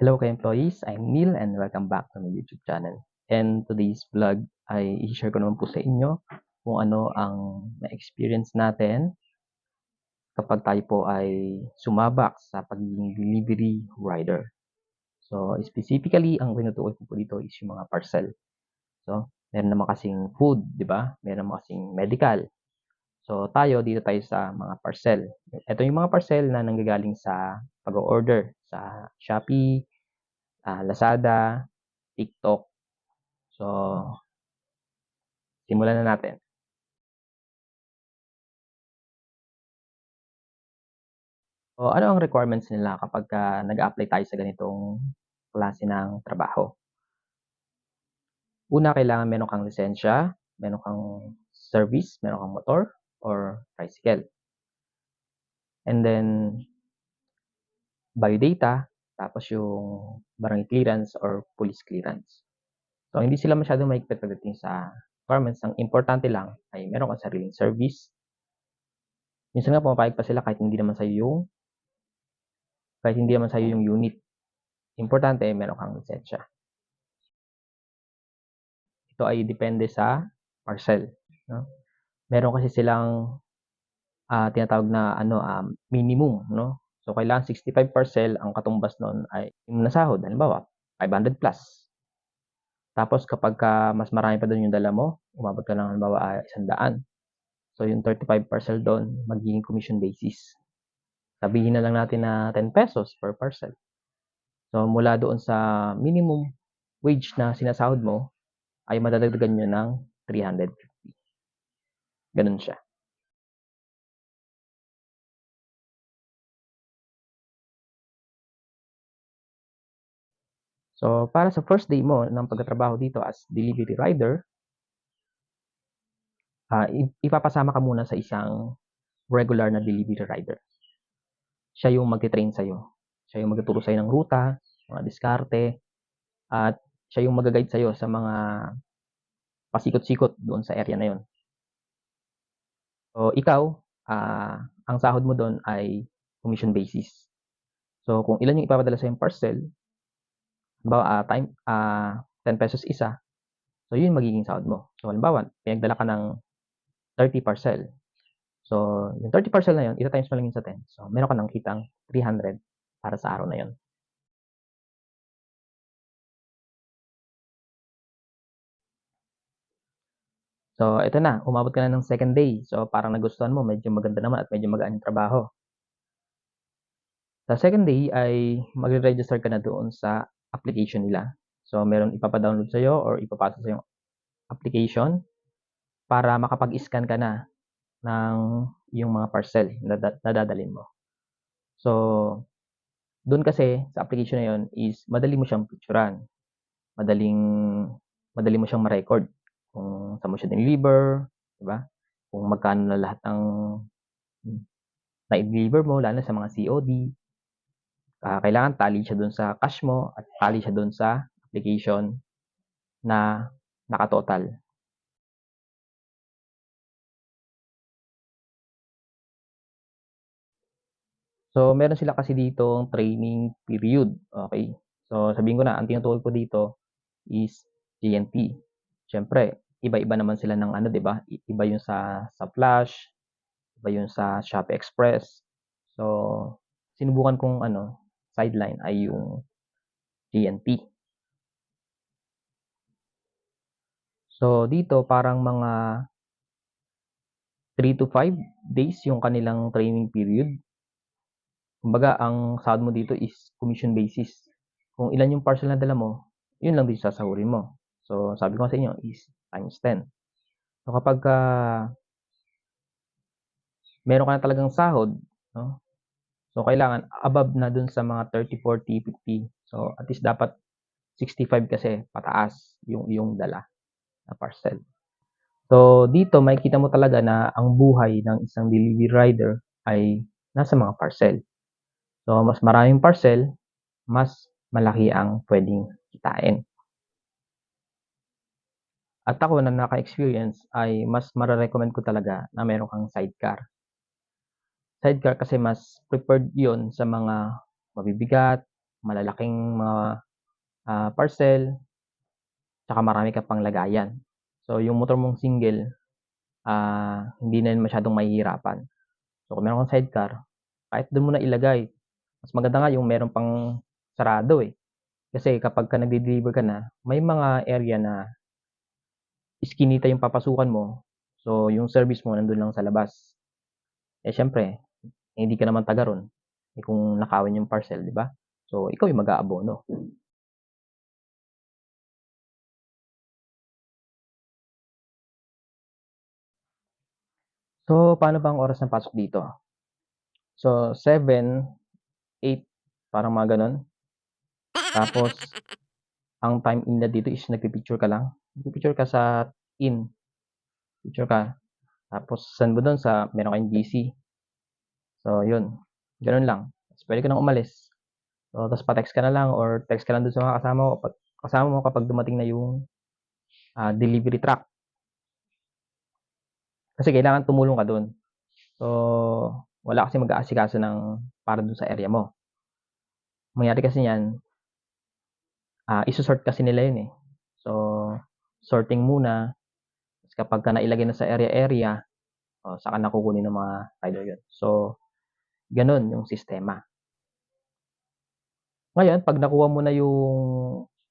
Hello ka-employees, I'm Neil and welcome back to my YouTube channel. And today's vlog ay i-share ko naman po sa inyo kung ano ang na-experience natin kapag tayo po ay sumabak sa pagiging delivery rider. So, specifically, ang tinutukoy ko po dito is yung mga parcel. So, meron naman kasing food, di ba? Meron naman kasing medical. So, tayo, dito tayo sa mga parcel. Ito yung mga parcel na nanggagaling sa pag-order sa Shopee, ah, Lazada, TikTok. So, simulan na natin. So, ano ang requirements nila kapag ka nag-apply tayo sa ganitong klase ng trabaho? Una, kailangan meron kang lisensya, meron kang service, meron kang motor, or tricycle. And then, biodata, tapos yung barangay clearance or police clearance. So, hindi sila masyadong maigpit pagdating sa requirements. Ang importante lang ay meron kang sariling service. Minsan nga pumapayag pa sila kahit hindi naman sa'yo yung kahit hindi naman sa'yo yung unit. Importante, meron kang lisensya. Ito ay depende sa parcel. No? Meron kasi silang ah, tinatawag na ano um, minimum. No? So, kailangan 65 parcel, ang katumbas nun ay yung nasahod. Halimbawa, 500 plus. Tapos, kapag ka mas marami pa doon yung dala mo, umabot ka ng halimbawa ay 100. So, yung 35 parcel doon, magiging commission basis. Sabihin na lang natin na 10 pesos per parcel. So, mula doon sa minimum wage na sinasahod mo, ay madadagdagan nyo ng 350. Ganun siya. So, para sa first day mo ng pagtatrabaho dito as delivery rider, i- ipapasama ka muna sa isang regular na delivery rider. Siya yung magte-train sa'yo. Siya yung magtuturo sa'yo ng ruta, mga diskarte, at siya yung mag-guide sa'yo sa mga pasikot-sikot doon sa area na yun. So, ikaw, ah, ang sahod mo doon ay commission basis. So, kung ilan yung ipapadala sa yung parcel, halimbawa, ah, time, ah, 10 pesos isa, so yun magiging sahod mo. So, halimbawa, pinagdala ka ng 30 parcel. So, yung 30 parcel na yun, ita times mo lang yun sa 10. So, meron ka ng kitang 300 para sa araw na yun. So, ito na, umabot ka na ng second day. So, parang nagustuhan mo, medyo maganda naman at medyo magaan yung trabaho. Sa second day ay magre-register ka na doon sa application nila. So, meron ipapadownload sa'yo or ipapasa sa yung application para makapag-scan ka na ng yung mga parcel na dadalhin mo. So, doon kasi sa application na yon is madali mo siyang picturean. Madaling madali mo siyang ma-record kung saan mo siya deliver, di ba? Kung magkano na lahat ng na-deliver mo, lalo sa mga COD. Ah, kailangan tally siya doon sa cash mo at tally siya doon sa application na nakatotal. So, meron sila kasi ditong training period. Okay. So, sabihin ko na, ang tinutukoy ko dito is GNP. Siyempre, iba-iba naman sila ng ano, 'di ba? Iba yung sa sa Flash, iba yung sa Shopee Express. So, sinubukan kong ano, sideline ay yung GNP. So, dito parang mga 3 to 5 days yung kanilang training period. Kumbaga, ang sahod mo dito is commission basis. Kung ilan yung parcel na dala mo, yun lang din sasahurin mo. So, sabi ko sa inyo is times 10. So, kapag ka meron ka na talagang sahod, no? So, kailangan above na dun sa mga 30, 40, 50. So, at least dapat 65 kasi pataas yung yung dala na parcel. So, dito makikita mo talaga na ang buhay ng isang delivery rider ay nasa mga parcel. So, mas maraming parcel, mas malaki ang pwedeng kitain. At ako na naka-experience ay mas mare-recommend ko talaga na meron kang sidecar. Sidecar kasi mas preferred 'yun sa mga mabibigat, malalaking mga, ah, parcel, tsaka marami ka pang lagayan. So, yung motor mong single, ah, hindi na masyadong mahihirapan. So, kung meron kang sidecar, kahit dun mo na ilagay. Mas maganda nga yung meron pang sarado, eh. Kasi kapagka nagde-deliver ka na, may mga area na iskinita yung papasukan mo. So, yung service mo nandun lang sa labas. Eh, siyempre, hindi ka naman taga ro'n. Eh, kung nakawin yung parcel, 'di ba? So, ikaw yung mag-aabono. So, paano ba ang oras ng pasok dito? So, 7, 8, parang mga gano'n. Tapos, ang time in na dito is nagpi-picture ka lang. Nagpi-picture ka sa in. Picture ka. Tapos send mo dun sa meron kayong GC. So, yun. Gano'n lang. Tapos puwede ka ng umalis. So, tapos pa-text ka na lang or text ka lang dun sa mga kasama mo kasama mo kapag dumating na yung, ah, delivery truck. Kasi kailangan tumulong ka dun. So, wala kasing mag-aasikaso ng para dun sa area mo. Mangyari kasi niyan ah, iso-sort kasi nila yun, eh. So, sorting muna. Tapos kapagka nailagay na sa area-area, oh, saka na kukunin ng mga rider yun. So, gano'n yung sistema. Ngayon 'pag nakuha mo na yung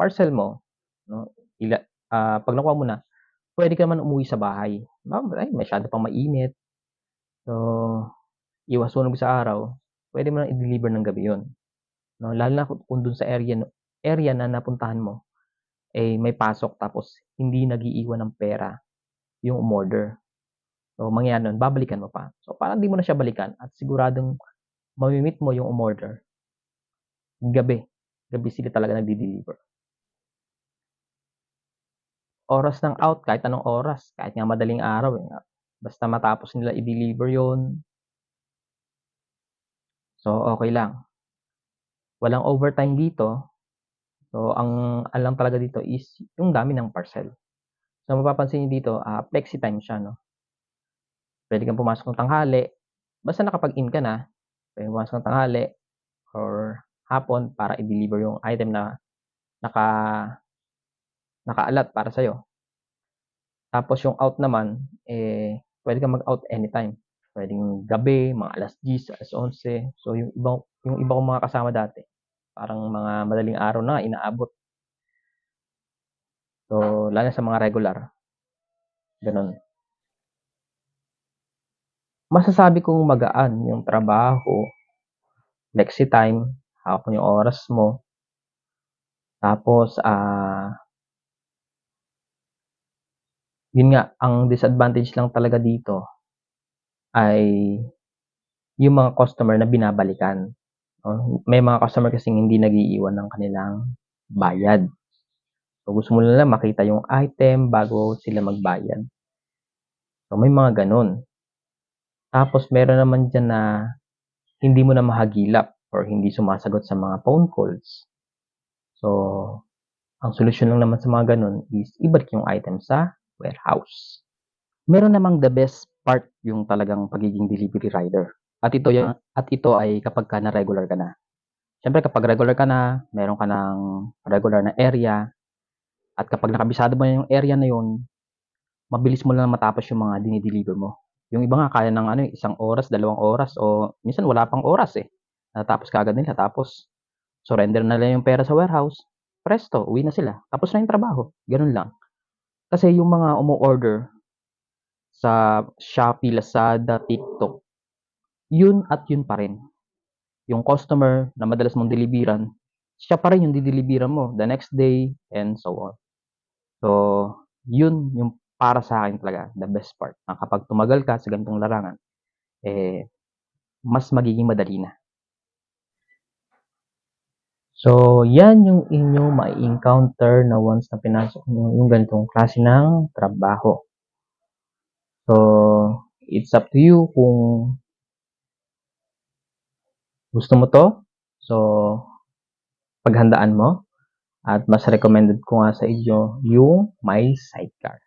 parcel mo, 'no, ila ah, 'pag nakuha mo na, puwede ka naman umuwi sa bahay. Ay masyado pang mainit. So, iwas sunog sa araw, puwede mo ng i-deliver ng gabi yun, 'no. Lalo na kung dun sa area area na napuntahan mo, eh, may pasok tapos hindi nag-iiwan ng pera yung umorder. So, mangyayari nun babalikan mo pa. So, para di mo na siya balikan at siguradong mami-meet mo yung umorder gabi. Gabi sila talaga nagde-deliver. Oras ng out, kahit anong oras, kahit nga madaling araw, eh, basta matapos nila i-deliver yun. So, okey lang. Walang overtime dito. So, ang lang talaga dito is yung dami ng parcel. So, mapapansin niyo dito, ah, flexi time siya, 'no. Puwede kang pumasok ng tanghali, basta nakapag-in ka na, puwedeng pumasok ng tanghali or hapon para i-deliver yung item na naka naka-allot para sa'yo. Tapos yung out naman, eh, puwede kang mag-out anytime. Puwedeng gabi, mga 10:00, 11:00. So, yung iba yung iba kong mga kasama dati, parang mga madaling araw na inaabot. So, lalo sa mga regular. Gano'n. Masasabi kong magaan yung trabaho, flexi time, mo yung oras mo. Tapos, ah yun nga, ang disadvantage lang talaga dito ay yung mga customer na binabalikan, 'no. May mga customer kasing hindi nag-iiwan ng kanilang bayad. So, gusto mo lang makita yung item bago sila magbayad. So, may mga gano'n. Tapos meron naman diyan na hindi mo na mahagilap or hindi sumasagot sa mga phone calls. So, ang solusyon lang naman sa mga gano'n is ibalik yung item sa warehouse. Meron namang the best part yung talagang pagiging delivery rider at ito ya at ito ay kapagka na regular ka na. Siyempre kapag regular ka na, meron ka ng regular na area at kapag nakabisado mo na yung area na yun, mabilis mo lang matapos yung mga dine-deliver mo. Yung iba nga kaya ng ano, eh, isang oras, dalawang oras o minsan wala pang oras, eh. Natatapos kaagad nila tapos surrender na lang yung pera sa warehouse, presto uwi na sila, tapos na yung trabaho, gano'n lang. Kasi yung mga umo-order sa Shopee, Lazada, TikTok, yun at yun pa rin. Yung customer na madalas mong deliveran, siya pa rin yung dideliveran mo the next day and so on. So, yun yung para sa'kin talaga the best part na kapag tumagal ka sa ganitong larangan, eh, mas magiging madali na. So, yan yung inyong mai-encounter na once na pinasok niyo yung ganitong klase ng trabaho. So, it's up to you kung gusto mo 'to. So, paghandaan mo at mas recommended ko nga sa inyo yung may sidecar.